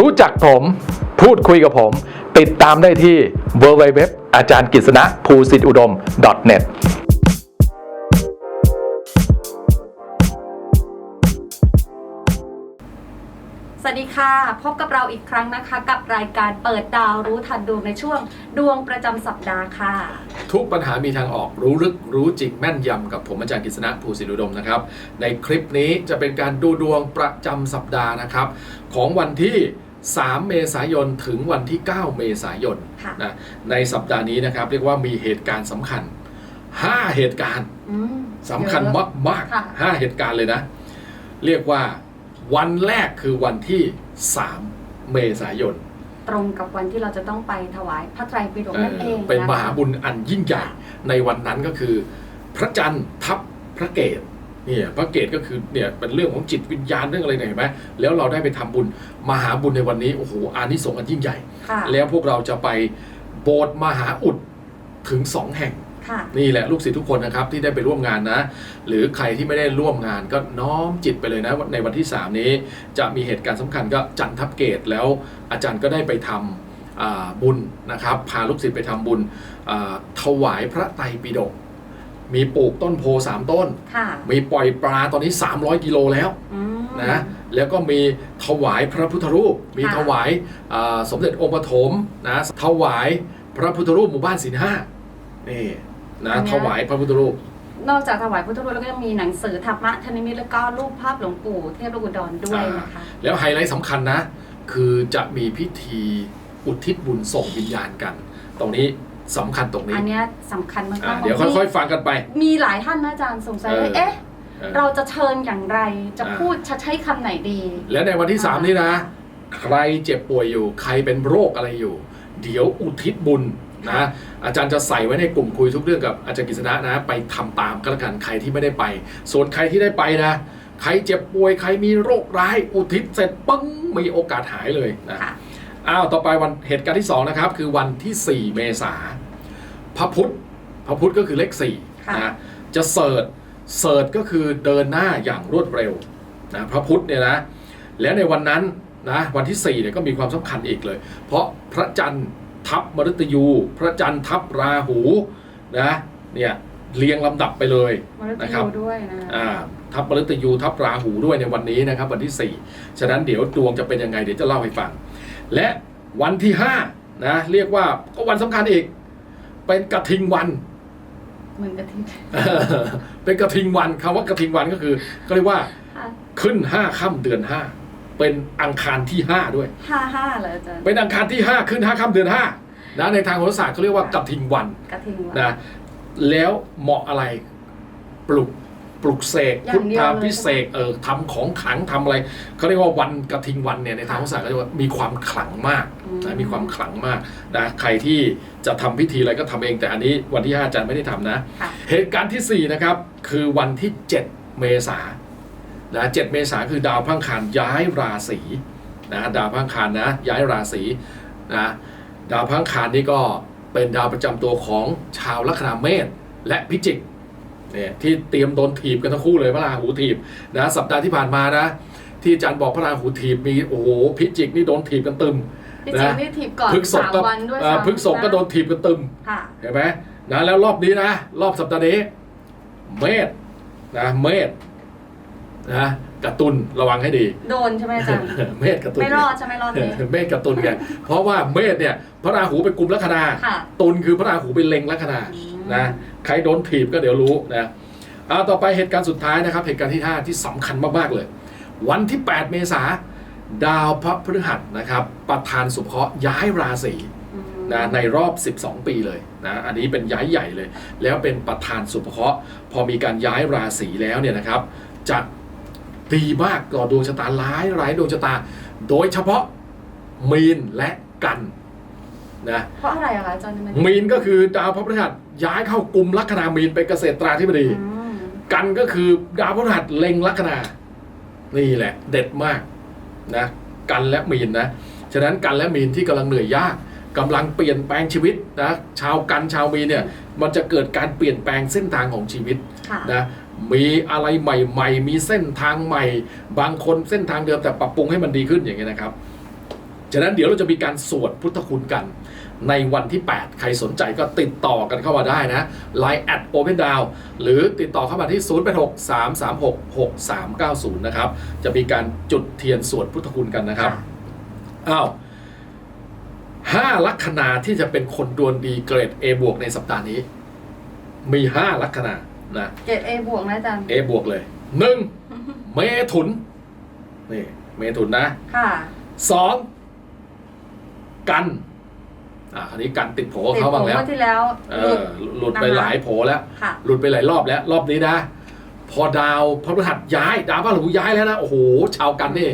รู้จักผม พูดคุยกับผม ติดตามได้ที่ www อาจารย์กฤษณะภูสิทธิอุดม .net สวัสดีค่ะ พบกับเราอีกครั้งนะคะ กับรายการเปิดดาวรู้ทันดวงในช่วง ดวงประจำสัปดาห์ค่ะ ทุกปัญหามีทางออกรู้ลึกรู้จริงแม่นยำกับผมอาจารย์กฤษณะภูสิริอุดมนะครับ ในคลิปนี้จะเป็นการดูดวงประจำสัปดาห์นะครับ ของวันที่ 3 เมษายนถึงวันที่ 9 เมษายนค่ะนะในสัปดาห์นี้นะครับ เรียกว่ามีเหตุการณ์สำคัญ 5 เหตุการณ์อืมสำคัญเยอะมากมากค่ะห้าเหตุการณ์เลยนะ เรียกว่าวันแรกคือวันที่ 3 เมษายน ตรงกับวันที่เราจะต้องไปถวายพระไตรปิฎกนั่นเองเป็นนะคะมหาบุญอันยิ่งใหญ่ในวันนั้นก็คือ พระจันทร์ทับพระเกศ เนี่ยพระเกศก็คือเนี่ยเป็นเรื่องของจิตวิญญาณเรื่องอะไรเนี่ยเห็นไหมแล้วเราได้ไปทำบุญมหาบุญในวันนี้โอ้โหอานิสงส์อันยิ่งใหญ่ ค่ะแล้วพวกเราจะไปโบสถ์มหาอุดถึงสองแห่ง ค่ะ นี่แหละลูกศิษย์ทุกคนนะครับที่ได้ไปร่วมงานนะ หรือใครที่ไม่ได้ร่วมงานก็น้อมจิตไปเลยนะในวันที่ 3 นี้ จะมีเหตุการณ์สำคัญก็จันทับเกตแล้วอาจารย์ก็ได้ไปทำอ่าบุญนะครับ พาลูกศิษย์ไปทำบุญอ่าถวายพระไตรปิฎก มีปลูกต้นโพสามต้น ค่ะมีปล่อยปลาตอนนี้ 300 กิโลแล้วอืม นะแล้วก็มีถวายพระพุทธรูป มีค่ะ ถวายอ่าสมเด็จองค์ปฐมนะถวายพระพุทธรูปหมู่บ้านศิลห้านี่นะถวายพระพุทธรูป นอกจากถวายพุทธรูปแล้วก็ยังมีหนังสือธรรมะธนิมิตรแล้วก็รูปภาพหลวงปู่เทพอุดรด้วยนะคะ แล้วไฮไลท์สำคัญนะ คือจะมีพิธีอุทิศบุญส่งวิญญาณกัน ตรงนี้ สำคัญตรงนี้อันเนี้ยสำคัญมากอ่าๆเดี๋ยวค่อยๆฟังกันไป มีหลายท่านนะอาจารย์สงสัยว่าเออ เอ๊ะ เออ เราจะเชิญอย่างไร จะอ่า พูดจะใช้คำไหนดี แล้วในวันที่ 3 นี้นะ ใครเจ็บป่วยอยู่ ใครเป็นโรคอะไรอยู่ เดี๋ยวอุทิศบุญนะค่ะอาจารย์จะใส่ไว้ในกลุ่มคุยทุกเรื่องกับอาจารย์กฤษณะนะ ไปทำตามก็แล้วกันใครที่ไม่ได้ไป ส่วนใครที่ได้ไปนะ ใครเจ็บป่วยใครมีโรคร้าย อุทิศเสร็จปึ้งมีโอกาสหายเลยนะค่ะ อ้าวต่อไปวันเหตุการณ์ที่2นะครับคือวันที่ 4 เมษาพ ระพุธพระพุธก็คือเลข4ค่ะนะจะเสิร์ชเสิร์ชก็คือเดินหน้าอย่างรวดเร็วนะพระพุธเนี่ยนะแล้วในวันนั้นนะวันที่4เนี่ยก็มีความสำคัญอีกเลย เพราะพระจันทร์ทับมฤตยู พระจันทร์ทับราหูนะเนี่ยเรียงลำดับไปเลยมนุษย์นะครับยูด้วยนะอ่าทับมฤตยูทับราหูด้วยในวันนี้นะครับ วันที่ 4 ฉะนั้นเดี๋ยวดวงจะเป็นยังไงเดี๋ยวจะเล่าให้ฟัง และวันที่5นะเรียกว่าก็วันสำคัญอีก เป็นกระทิงวัน เหมือนกระทิงเป็นกระทิงวันคำว่ากระทิงวันก็คือ ก็เรียกว่าค่ะขึ้น5ค่ำเดือน5เป็นอังคารที่5ด้วยห้าห้าเหรออาจารย์เป็นอังคารที่5ขึ้น5ค่ำเดือน5นะในทางโหราศาสตร์เขาเรียกว่ากระทิงวันกระทิงวันนะแล้วเหมาะอะไรปลุก ปลุกเสกอย่าพุทงเดียวธาเลย พิเศษเออทำของขลังทำอะไรเขาเรียกว่าวันกระทิงวันเนี่ยในทางค่ะภาษาสตร์เขาเรียกว่ามีความขลังมากอืม นะมีความขลังมากนะใครที่จะทำพิธีอะไรก็ทำเอง แต่อันนี้วันที่5อาจารย์ไม่ได้ทำนะ ค่ะ เหตุการณ์ทีสี่ 4 นะครับ คือวันที่ 7 เมษายนนะ7เมษายนคือดาวพระอังคารย้ายราศีนะดาวพระอังคารนะย้ายราศีนะดาวพระอังคารนี่ก็เป็นดาวประจำตัวของชาวลัคนาเมษและพิจิก เนี่ยที่เตรียมโดนถีบกันทั้งคู่เลยพระราหูถีบนะสัปดาห์ที่ผ่านมานะ ที่อาจารย์บอกพระราหูถีบมีโอ้โหพิจิกนี่โดนถีบกันตึมพี่จิงนี่ถีบก่อนพฤกษสากมก็วันด้วยเอ่อซ้ำพฤกษกก็โดนถีบกันตึมค่ะ เห็นไหมนะแล้วรอบนี้นะ รอบสัปดาห์นี้ เมษนะเมษนะกระตุนระวังให้ดี โดนใช่ไหมอาจารย์ เมษกระตุนไม่รอดใช่ไหมรอบนี้ เมษกระตุนกันเพราะว่าเมษเนี่ย พระราหูไปกลุ่มลัคนาค่ะ ตุลคือพระราหูไปเล็งลัคนา อืม นะใครโดนถีบก็เดี๋ยวรู้นะเอาต่อไปเหตุการณ์สุดท้ายนะครับ เหตุการณ์ที่ 5 ที่สำคัญมาก ๆ เลย วันที่ 8 เมษาดาวพระพฤหัสนะครับ ประธานสุภเคราะห์ย้ายราศีอืมนะในรอบ 12 ปีเลยนะอันนี้เป็นย้ายใหญ่เลย แล้วเป็นประธานสุภเคราะห์พอมีการย้ายราศีแล้วเนี่ยนะครับจะดีมากต่อดวงชะตาร้ายร้ายดวงชะตา โดยเฉพาะมีนและกัน นะเพราะอะไรอะคะอาจารย์ทำไมมีนก็คือดาวพระพฤหัสย้ายเข้ากลุ่มลัคนามีนเป็นเกษตราธิบดี อืมกันก็คือดาวพฤหัสเล็งลัคนา นี่แหละ เด็ดมากนะกันและมีนนะ ฉะนั้นกันและมีนที่กำลังเหนื่อยยากกำลังเปลี่ยนแปลงชีวิตนะชาวกันชาวมีนเนี่ยมันจะเกิดการเปลี่ยนแปลงเส้นทางของชีวิต ค่ะ นะมีอะไรใหม่ ๆ มีเส้นทางใหม่ บางคนเส้นทางเดิมแต่ปรับปรุงให้มันดีขึ้นอย่างเงี้ยนะครับ ฉะนั้นเดี๋ยวเราจะมีการสวดพุทธคุณกัน ในวันที่ 8 ใครสนใจก็ติดต่อกันเข้ามาได้นะ Line at Open Down หรือติดต่อเข้ามาที่ 086 336 6390 นะครับ จะมีการจุดเทียนสวดพุทธคุณกันนะครับอ้าวห้าลัคนาที่จะเป็นคนดวงดีเกรด A บวกในสัปดาห์นี้ มีห้าลัคนานะเกรดเอบวกนะอาจารย์ A บวกเลยหนึ่งเมถุนนี่เมถุนนะค่ะสอง กันอ่าอันนี้กันติดโผติดเขาผบ้างมแล้วเมื่อที่แล้วเอหลุอดหลุดไปนะคะ หลายโผแล้ว ค่ะ หลุดไปหลายรอบแล้วรอบนี้นะ พอดาวพระพฤหัสย้าย ดาวพระราหูย้ายแล้วนะ โอ้โห ชาวกันนี่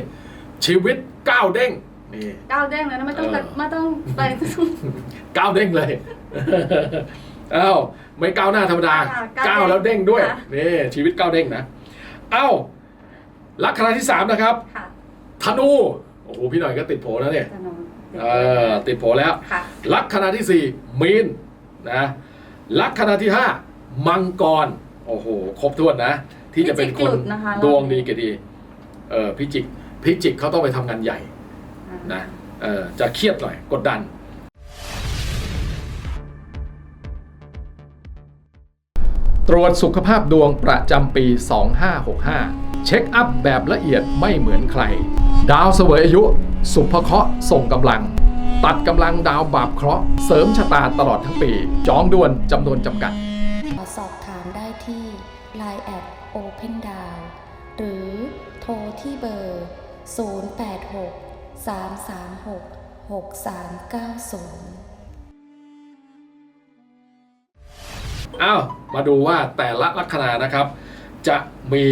ชีวิตก้าวเด้งนี่ ก้าวเด้งเลยนะไม่ต้องเออ ไม่ต้องไปก้าวเด้งเลย เอ้าไม่ก้าวหน้าธรรมดาค่ะก้าวแล้วเด้งด้วยค่ะนี่ชีวิตก้าวเด้งนะ เอ้าลัคนาที่สามนะครับ ค่ะธนูโอ้โหพี่หน่อยก็ติดโผแล้วเนี่ย จะนอน เออติดโผแล้ว ค่ะ ลัคนาที่สี่มีนนะลัคนาที่ห้ามังกร โอ้โห ครบถ้วนนะ ที่จะเป็นคนพิจิกหลุดนะคะ ดวงดีเกยรติดีเออพิจิกพิจิกเขาต้องไปทำงานใหญ่นะเออจะเครียดหน่อยกดดัน ตรวจสุขภาพดวงประจำปี 2565 เช็คอัพแบบละเอียดไม่เหมือนใคร ดาวเสวยอายุ สุภเคราะห์ส่งกำลัง ตัดกำลังดาวบาปเคราะห์เสริมชะตาตลอดทั้งปี จองด่วนจำนวนจำกัดขอสอบถามได้ที่ Line at Open Down หรือโทรที่เบอร์ 086 336 6390อ้าวมาดูว่าแต่ละลัคนานะครับ จะมี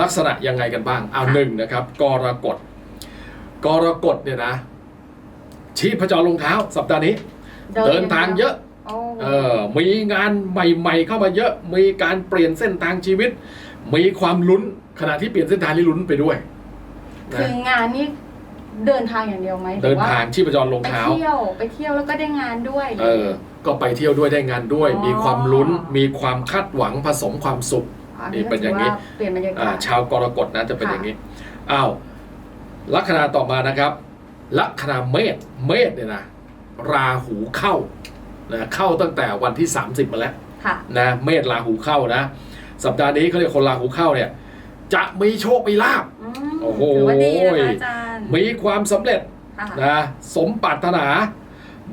ลักษณะยังไงกันบ้างเอาค่ะหนึ่งนะครับ กรกฎกรกฎเนี่ยนะ ชีพจรลงเท้าสัปดาห์นี้ เดินทางเยอะโอ้เออมีงานใหม่ ๆ เข้ามาเยอะ มีการเปลี่ยนเส้นทางชีวิต มีความลุ้นขณะที่เปลี่ยนเส้นทางนี่ลุ้นไปด้วยคืนะองานนี่เดินทางอย่างเดียวไหมหเดิรืนอว่าทางชีพจรลงไปเท้าเที่ยวไปเที่ยวแล้วก็ได้งานด้วย เออ ก็ไปเที่ยวด้วยได้งานด้วยอ๋อมีความลุ้น มีความคาดหวังผสมความสุขอั นนี่นี้เป็นอย่างนี้นี้เปลี่ยนบรรยากาอ่าศชาวกรกฎนะจะเป็นค่ะอย่างนี้อ้าวลัคนาต่อมานะครับ ลัคนาเมษเมษเนี่ยนะราหูเข้านะเข้าตั้งแต่วันที่ 30 มาแล้วค่ะนะเมษราหูเข้านะ สัปดาห์นี้เขาเรียกคนราหูเข้าเนี่ย จะมีโชคมีลาบอืมโอ้โหถือว่าดีนะคะอาจารย์มีความสำเร็จค่ะนะสมปรารถนา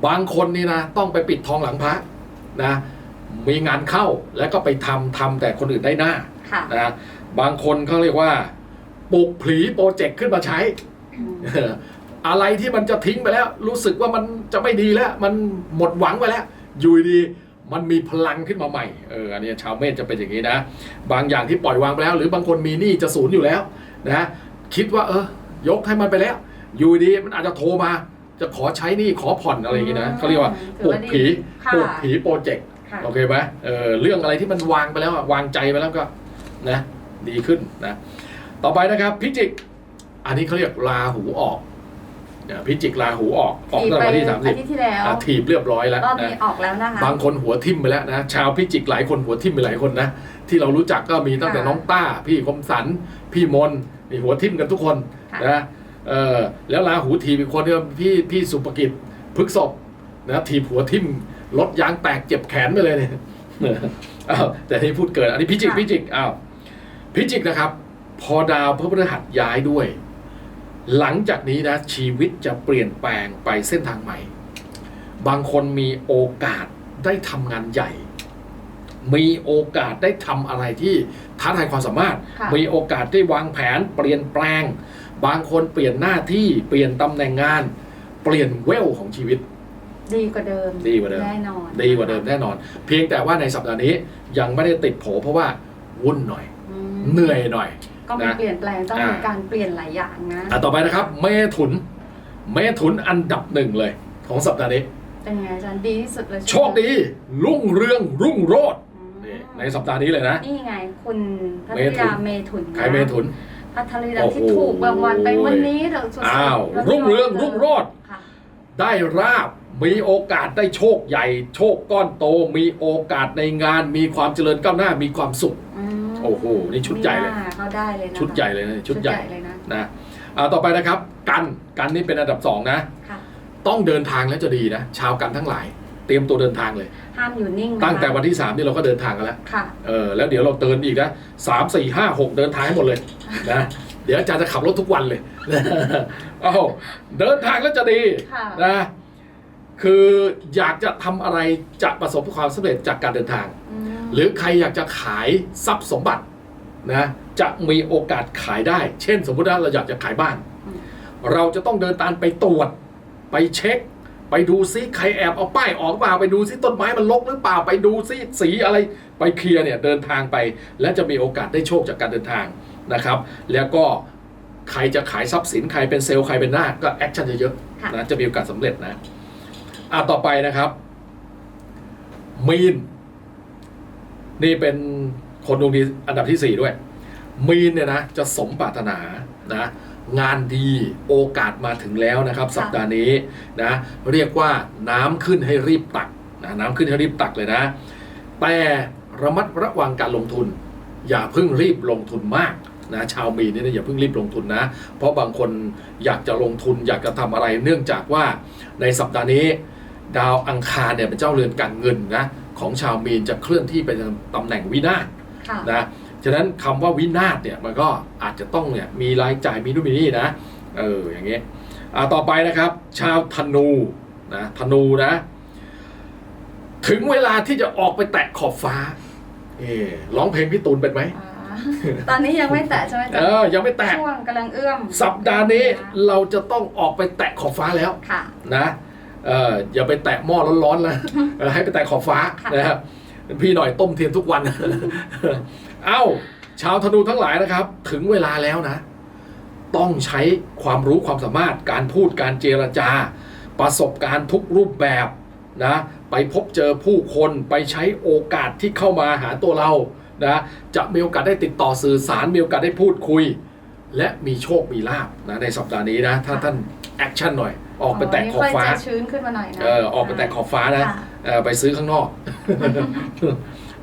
บางคนนี่นะ ต้องไปปิดทองหลังพระนะ มีงานเข้าแล้วก็ไปทำทำแต่คนอื่นได้หน้าค่ะนะบางคนเขาเรียกว่าปลุกผีโปรเจกต์ขึ้นมาใช้อืมเอออะไรที่มันจะทิ้งไปแล้ว รู้สึกว่ามันจะไม่ดีแล้ว มันหมดหวังไปแล้ว อยู่ดีมันมีพลังขึ้นมาใหม่เอออันนี้ชาวเมษจะเป็นอย่างนี้นะ บางอย่างที่ปล่อยวางไปแล้ว หรือบางคนมีหนี้จะศูนย์อยู่แล้วนะคิดว่าเออยกให้มันไปแล้ว อยู่ดีมันอาจจะโทรมา จะขอใช้หนี้ขอผ่อนอะไรอย่างนี้นะเขาเรียกว่าปลุกผีค่ะปลุกผีโปรเจกต์ค่ะ โอเคไหมเออเรื่องอะไรที่มันวางไปแล้วอะวางใจไปแล้วก็นะดีขึ้นนะต่อไปนะครับพิจิก อันนี้เขาเรียกราหูออกเนี่ยพิจิกราหูออกออกถีบตั้งไปแต่วันที่สามสิอาบทิตย์ที่แล้วถีบเรียบร้อยแล้วรอบนะนี้ออกแล้วนะคะบางคนหัวทิ่มไปแล้วนะชาวพิจิกหลายคนหัวทิ่มไปหลายคนนะที่เรารู้จักก็มีตั้งแต่ค่ะน้องต้า พี่คมสัน พี่มนนี่หัวทิ่มกันทุกคนค่ะนะเออแล้วราหูถีบอีกคนเนี่ยพี่พี่สุภกิจพฤกษบนะถีบหัวทิ่ม รถยางแตกเจ็บแขนไปเลยเนี่ยอ้าวแต่ที่พูดเกินอันนี้พิจิกค่ะพิจิกอ้าวพิจิกนะครับ พอดาวพระพฤหัสย้ายด้วย หลังจากนี้นะชีวิตจะเปลี่ยนแปลงไปเส้นทางใหม่ บางคนมีโอกาสได้ทำงานใหญ่ มีโอกาสได้ทำอะไรที่ท้าทายความสามารถค่ะมีโอกาสได้วางแผน เปลี่ยนแปลง บางคนเปลี่ยนหน้าที่เปลี่ยนตำแหน่งงาน เปลี่ยนเวลของชีวิต ดีกว่าเดิมดีกว่าเดิมแน่นอนดีกว่าเดิมแน่นอน เพียงแต่ว่าในสัปดาห์นี้ยังไม่ได้ติดโผเพราะว่าวุ่นหน่อยอืมเหนื่อยหน่อย ก็มีนะเปลี่ยนแปลงต้องมีอ่าการเปลี่ยนหลายอย่างนะอะต่อไปนะครับเมถุน เมถุนอันดับหนึ่งเลย ของสัปดาห์นี้เป็นไงอาจารย์ดีที่สุดเลยใไหมโชคดี รุ่งเรืองรุ่งโรจน์อืมนี่ในสัปดาห์นี้เลยนะ นี่ไงคุณพัทเมถุยานเมถุนนะใครเมถุนพัทยาโอ้โหที่ถูกรางวัลไปวันนี้เดี๋ยวสดๆอ้าวแล้วรุ่งเรืองรุ่งโรจน์ค่ะได้ราบ มีโอกาสได้โชคใหญ่ โชคก้อนโต มีโอกาสในงาน มีความเจริญก้าวหน้ามีความสุขอืมโอ้โหนี่ชุดใหญ่เลยมีน้าเขาได้เลยนะชุดใหญ่เลยนะชุดใหญ่เลยนะนะอ่าต่อไปนะครับ กันกันนี่เป็นอันดับสองนะ ค่ะต้องเดินทางแล้วจะดีนะ ชาวกันทั้งหลาย เตรียมตัวเดินทางเลย ห้ามอยู่นิ่งนะคะตั้งแต่วันที่สามนี่เราก็เดินทางกันแล้วค่ะเออแล้วเดี๋ยวเราเดินอีกนะสามสี่ห้าหกเดินทางให้หมดเลยนะเดี๋ยวอาจารย์จะขับรถทุกวันเลย เอ้าเดินทางแล้วจะดีค่ะ นะ คืออยากจะทำอะไรจะประสบความสำเร็จจากการเดินทาง อืมหรือใครอยากจะขายทรัพย์สมบัตินะจะมีโอกาสขายได้ เช่น สมมติว่าเราอยากจะขายบ้าน เราจะต้องเดินตามไปตรวจ ไปเช็ค ไปดูซิใครแอบเอาป้ายออกเปล่าไปดูซิต้นไม้มันรกหรือเปล่าไปดูซิสีอะไรไปเคลียร์เนี่ยเดินทางไป และจะมีโอกาสได้โชคจากการเดินทางนะครับ แล้วก็ใครจะขายทรัพย์สินใครเป็นเซลล์ใครเป็นหน้าก็แอคชั่นเยอะค่ะๆนะจะมีโอกาสสำเร็จนะ อะต่อไปนะครับ มีน นี่เป็นคนดวงดีอันดับที่ 4 ด้วย มีนเนี่ยนะ จะสมปรารถนานะ งานดีโอกาสมาถึงแล้วนะครับ สัปดาห์นี้นะ เรียกว่าน้ำขึ้นให้รีบตักนะน้ำขึ้นให้รีบตักเลยนะ แต่ระมัดระวังการลงทุน อย่าเพิ่งรีบลงทุนมากนะชาวมีนเนี่ยอย่าเพิ่งรีบลงทุนนะ เพราะบางคนอยากจะลงทุนอยากจะทำอะไรเนื่องจากว่าในสัปดาห์นี้ ดาวอังคารเนี่ยเป็นเจ้าเรือนการเงินนะของชาวมีนจะเคลื่อนที่ไปตำแหน่งวินาศค่ะนะฉะนั้นคำว่าวินาศเนี่ยมันก็อาจจะต้องเนี่ยมีรายจ่ายมีนู่นมีนี่นะเอออย่างเงี้ยอ่าต่อไปนะครับ ชาวธนูนะธนูนะ ถึงเวลาที่จะออกไปแตะขอบฟ้าเออร้องเพลงพี่ตูนเป็นไหมอ่าตอนนี้ยังไม่แตะใช่ไหมเอจ๊ะอยังไม่แตะช่วงกำลังเอื้อม สัปดาห์นี้เราจะต้องออกไปแตะขอบฟ้าแล้วค่ะนะเอออย่าไปแตะหม้อร้อนๆแล้วเออให้ไปแตะขอบฟ้าค่ะนะครับพี่หน่อยต้มเทียนทุกวัน เอ้า ชาวธนูทั้งหลายนะครับ ถึงเวลาแล้วนะ ต้องใช้ความรู้ความสามารถการพูดการเจรจา ประสบการณ์ทุกรูปแบบนะไปพบเจอผู้คนไปใช้โอกาสที่เข้ามาหาตัวเรานะจะมีโอกาสได้ติดต่อสื่อสารมีโอกาสได้พูดคุย และมีโชคมีลาบนะในสัปดาห์นี้นะถ้าท่าน แอคชั่นหน่อย ออกไปแตะขอบฟ้านี่ค่อยจะชื้นขึ้นมาหน่อยนะเออออกไปแตะขอบฟ้านะค่ะเออไปซื้อข้างนอก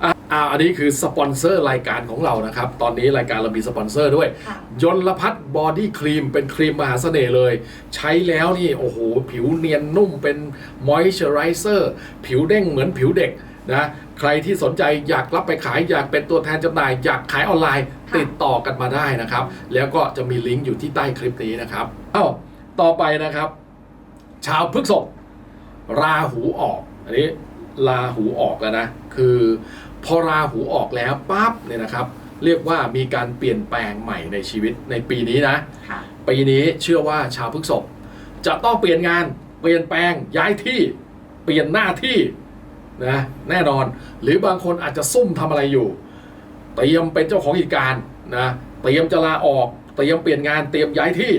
อะอ่าอันนี้คือสปอนเซอร์รายการของเรานะครับ ตอนนี้รายการเรามีสปอนเซอร์ด้วย ค่ะ ยนลพัฒน์บอดี้ครีมเป็นครีมมหาเสน่ห์เลย ใช้แล้วนี่ โอ้โห ผิวเนียนนุ่มเป็นมอยเจอไรเซอร์ผิวเด้งเหมือนผิวเด็กนะ ใครที่สนใจอยากรับไปขายอยากเป็นตัวแทนจำหน่าย อยากขายออนไลน์ ค่ะ ติดต่อกันมาได้นะครับ แล้วก็จะมีลิงก์อยู่ที่ใต้คลิปนี้นะครับ เอ้า ต่อไปนะครับ ชาวพฤษภราหูออก อันนี้ราหูออกแล้วนะ คือพอราหูออกแล้วปั๊บเนี่ยนะครับ เรียกว่ามีการเปลี่ยนแปลงใหม่ในชีวิตในปีนี้นะค่ะปีนี้เชื่อว่าชาวพฤษภจะต้องเปลี่ยนงานเปลี่ยนแปลงย้ายที่เปลี่ยนหน้าที่นะแน่นอน หรือบางคนอาจจะซุ่มทำอะไรอยู่ เตรียมเป็นเจ้าของกิจการนะเตรียมจะลาออกเตรียมเปลี่ยนงานเตรียมย้ายที่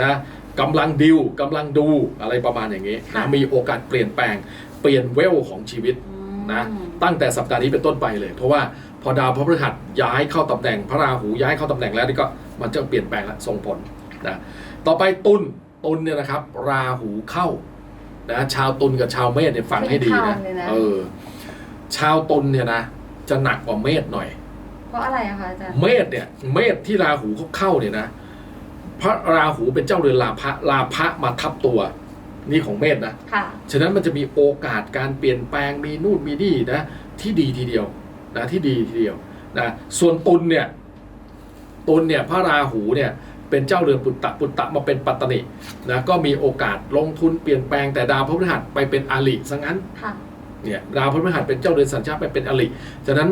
นะ กำลังดิวกำลังดูอะไรประมาณอย่างนี้ค่ะนะมีโอกาสเปลี่ยนแปลงเปลี่ยนเวลของชีวิตอืม นะตั้งแต่สัปดาห์นี้เป็นต้นไปเลย เพราะว่าพอดาวพฤหัสย้ายเข้าตำแหน่งพระราหูย้ายเข้าตำแหน่งแล้วนี่ก็มันจะเปลี่ยนแปลงและส่งผลนะต่อไปตุลตุลเนี่ยนะครับ ราหูเข้านะชาวตุลกับชาวเมษเนี่ยฟังให้ดีนะไม่เข้าเลยนะ เออชาวตุลเนี่ยนะจะหนักกว่าเมษหน่อย เพราะอะไรอะคะอาจารย์ เมษเนี่ยเมษที่ราหูเขาเข้าเนี่ยนะ พระราหูเป็นเจ้าเรือนลาภะลาภะมาทับตัวนี่ของเมษนะ ค่ะ ฉะนั้นมันจะมีโอกาสการเปลี่ยนแปลงมีนู่นมีนี่นะที่ดีทีเดียวนะที่ดีทีเดียวนะส่วนตุลเนี่ยตุลเนี่ยพระราหูเนี่ยเป็นเจ้าเรือนปุตตะปุตตะมาเป็นปัตตนินะก็มีโอกาสลงทุนเปลี่ยนแปลงแต่ดาวพฤหัสไปเป็นอลิซะงั้นค่ะ เนี่ยดาวพฤหัสเป็นเจ้าเรือนสัญชาติไปเป็นอลิฉะนั้น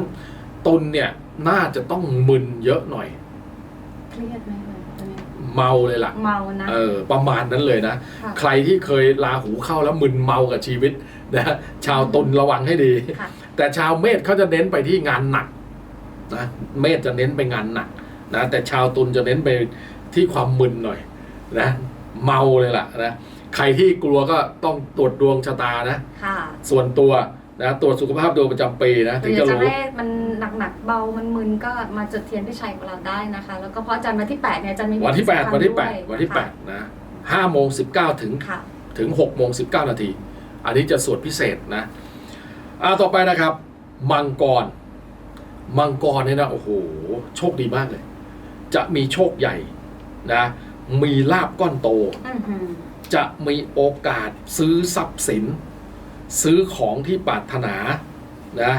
ตุลเนี่ยน่าจะต้องมึนเยอะหน่อย เครียดไหมคะตอนนี้ เมาเลยล่ะ เมานะเออประมาณนั้นเลยนะ ค่ะ ใครที่เคยลาหูเข้าแล้วมึนเมากับชีวิตนะชาวตุลระวังให้ดี ค่ะ แต่ชาวเมษเขาจะเน้นไปที่งานหนักนะเมษจะเน้นไปงานหนักนะแต่ชาวตุลจะเน้นไปที่ความมึนหน่อยนะเมาเลยล่ะนะใครที่กลัวก็ต้องตรวจดวงชะตานะ ค่ะ ส่วนตัว นะตรวจสุขภาพดวงประจำปีนะหถึรืงออยาจะกจะรู้ให้มันหนักๆเบา มันมึนก็มาจุดเทียนพี่ชัยของเราได้นะคะ แล้วก็เพราะอาจารย์วันที่ 8 เนี่ยอาจารย์มีวันที่ 8 วันที่ด้วย8วันที่ค่ะ8นะ5โมง19ถึงค่ะ ถึง6โมง19 นาที อันนี้จะสวดพิเศษนะอ่าต่อไปนะครับ มังกร มังกรเนี่ยนะ โอ้โห โชคดีมากเลย จะมีโชคใหญ่นะ มีลาบก้อนโต อือหือจะมีโอกาสซื้อทรัพย์สิน ซื้อของที่ปรารถนานะ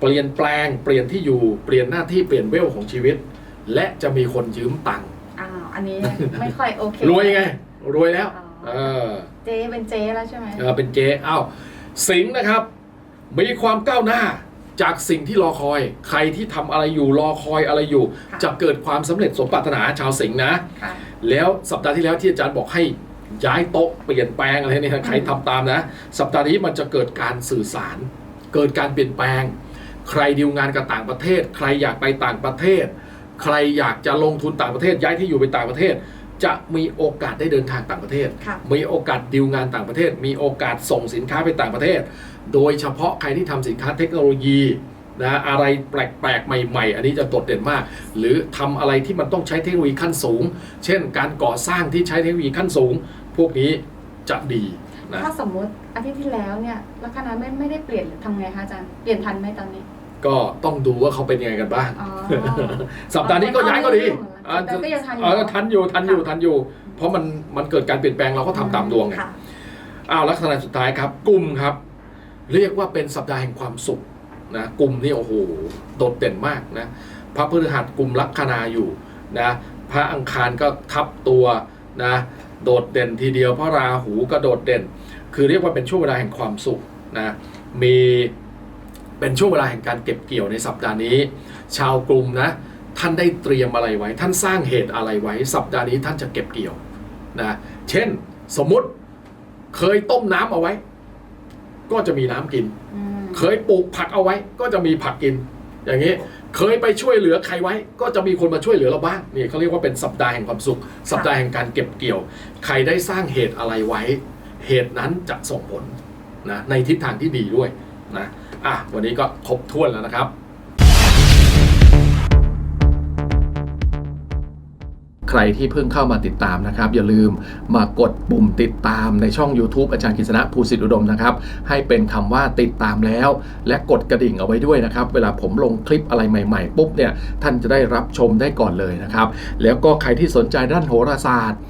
เปลี่ยนแปลงเปลี่ยนที่อยู่เปลี่ยนหน้าที่เปลี่ยนเวลของชีวิต และจะมีคนยืมตังค์อ้าวอันนี้ไม่ค่อยโอเครวยไงรวยแล้วอ๋อเออเจ๊เป็นเจ๊แล้วใช่ไหมเออเป็นเจ๊อ้าวสิงห์นะครับมีความก้าวหน้าจากสิ่งที่รอคอย ใครที่ทำอะไรอยู่รอคอยอะไรอยู่ จะเกิดความสำเร็จสมปรารถนาชาวสิงห์นะค่ะแล้วสัปดาห์ที่แล้วที่อาจารย์บอกให้ ย้ายโต๊ะเปลี่ยนแปลงอะไรเนี่ยใครทำตามนะ สัปดาห์นี้มันจะเกิดการสื่อสาร เกิดการเปลี่ยนแปลง ใครดีลงานกับต่างประเทศ ใครอยากไปต่างประเทศ ใครอยากจะลงทุนต่างประเทศย้ายที่อยู่ไปต่างประเทศ จะมีโอกาสได้เดินทางต่างประเทศค่ะมีโอกาสดีลงานต่างประเทศ มีโอกาสส่งสินค้าไปต่างประเทศ โดยเฉพาะใครที่ทำสินค้าเทคโนโลยีนะอะไรแปลกๆ ใหม่ ๆ อันนี้จะโดดเด่นมาก หรือทำอะไรที่มันต้องใช้เทคโนโลยีขั้นสูง เช่น การก่อสร้างที่ใช้เทคโนโลยีขั้นสูงพ วกนี้จะดีนะถ้าสมมุติอาทิตย์ที่แล้วเนี่ยลัคนาไม่ไม่ได้เปลี่ยนทำไงคะอาจารย์เปลี่ยนทันไหมตอนนี้ ก็ต้องดูว่าเขาเป็นยังไงกันบ้างอ๋อสัปดาห์นี้ก็ย้ายก็ดีอ๋อแต่ก็ยังทันอยู่เออทันอยู่ทันอยู่ทันอยู่ เพราะมันมันเกิดการเปลี่ยนแปลงเราก็ทำตามดวงไงค่ะอ้าวลักษณะสุดท้ายครับ กลุ่มครับ เรียกว่าเป็นสัปดาห์แห่งความสุขนะกลุ่มนี่โอ้โหโดดเด่นมากนะพระพฤหัสกลุ่มลัคนาอยู่นะพระอังคารก็ทับตัวนะ โดดเด่นทีเดียวพระราหูก็โดดเด่น คือเรียกว่าเป็นช่วงเวลาแห่งความสุขนะมีเป็นช่วงเวลาแห่งการเก็บเกี่ยวในสัปดาห์นี้ ชาวกลุ่มนะท่านได้เตรียมอะไรไว้ ท่านสร้างเหตุอะไรไว้ สัปดาห์นี้ท่านจะเก็บเกี่ยวนะเช่นสมมุติเคยต้มน้ำเอาไว้ ก็จะมีน้ำกินอืมเคยปลูกผักเอาไว้ ก็จะมีผักกิน อย่างนี้ เคยไปช่วยเหลือใครไว้ ก็จะมีคนมาช่วยเหลือเราบ้างนี่เขาเรียกว่าเป็นสัปดาห์แห่งความสุข สัปดาห์แห่งการเก็บเกี่ยว ใครได้สร้างเหตุอะไรไว้ เหตุนั้นจะส่งผลนะในทิศทางที่ดีด้วยนะอะวันนี้ก็ครบถ้วนแล้วนะครับ ใครที่เพิ่งเข้ามาติดตามนะครับ อย่าลืมมากดปุ่มติดตามในช่อง YouTube อาจารย์กฤษณะภูสิทธิอุดมนะครับ ให้เป็นคำว่าติดตามแล้ว และกดกระดิ่งเอาไว้ด้วยนะครับ เวลาผมลงคลิปอะไรใหม่ ๆ ปุ๊บเนี่ยท่านจะได้รับชมได้ก่อนเลยนะครับ แล้วก็ใครที่สนใจด้านโหราศาสตร์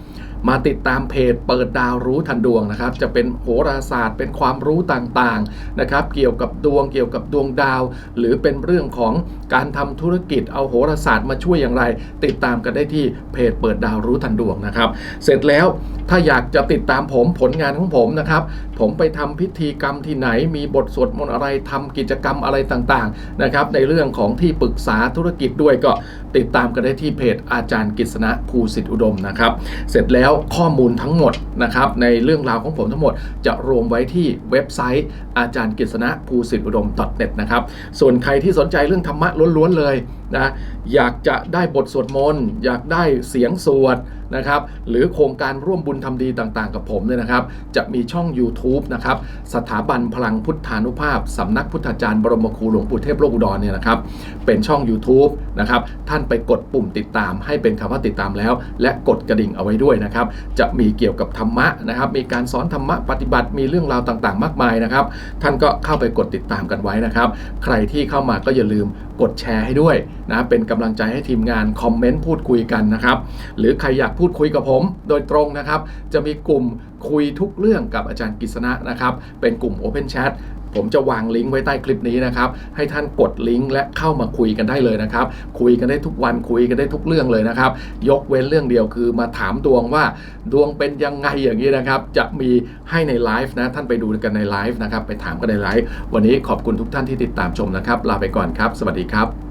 มาติดตามเพจเปิดดาวรู้ทันดวงนะครับ จะเป็นโหราศาสตร์ เป็นความรู้ต่างๆนะครับ เกี่ยวกับดวงเกี่ยวกับดวงดาว หรือเป็นเรื่องของการทำธุรกิจเอาโหราศาสตร์มาช่วยอย่างไร ติดตามกันได้ที่เพจเปิดดาวรู้ทันดวงนะครับ เสร็จแล้วถ้าอยากจะติดตามผมผลงานของผมนะครับ ผมไปทำพิธีกรรมที่ไหนมีบทสวดมนต์อะไรทำกิจกรรมอะไรต่างๆนะครับ ในเรื่องของที่ปรึกษาธุรกิจด้วยก็ติดตามกันได้ที่เพจอาจารย์กฤษณะภูสิทธิอุดมนะครับ เสร็จแล้วข้อมูลทั้งหมดนะครับในเรื่องราวของผมทั้งหมด จะรวมไว้ที่เว็บไซต์อาจารย์กฤษณะภูสิทธิอุดม .net นะครับส่วนใครที่สนใจเรื่องธรรมะล้วนๆเลย นะอยากจะได้บทสวดมนต์อยากได้เสียงสวดนะครับหรือโครงการร่วมบุญทำดีต่างๆ กับผมเนี่ยนะครับ จะมีช่อง YouTube นะครับสถาบันพลังพุทธานุภาพสำนักพุทธาจารย์บรมครูหลวงปู่เทพโลกอุดรเนี่ยนะครับเป็นช่อง YouTube นะครับท่านไปกดปุ่มติดตาม ให้เป็นคำว่าติดตามแล้ว และกดกระดิ่งเอาไว้ด้วยนะครับ จะมีเกี่ยวกับธรรมะนะครับ มีการสอนธรรมะปฏิบัติมีเรื่องราวต่างๆ มากมายนะครับ ท่านก็เข้าไปกดติดตามกันไว้นะครับ ใครที่เข้ามาก็อย่าลืมกดแชร์ให้ด้วย นะเป็นกำลังใจให้ทีมงานคอมเมนต์พูดคุยกันนะครับ หรือใครอยากพูดคุยกับผม โดยตรงนะครับ จะมีกลุ่มคุยทุกเรื่องกับอาจารย์กฤษณะนะครับ เป็นกลุ่ม Open Chat ผมจะวางลิงก์ไว้ใต้คลิปนี้นะครับ ให้ท่านกดลิงก์และเข้ามาคุยกันได้เลยนะครับ คุยกันได้ทุกวันคุยกันได้ทุกเรื่องเลยนะครับ ยกเว้นเรื่องเดียวคือมาถามดวงว่าดวงเป็นยังไงอย่างนี้นะครับ จะมีให้ในไลฟ์นะ ท่านไปดูกันในไลฟ์นะครับ ไปถามกันในไลฟ์วันนี้ขอบคุณทุกท่านที่ติดตามชมนะครับ ลาไปก่อนครับ สวัสดีครับ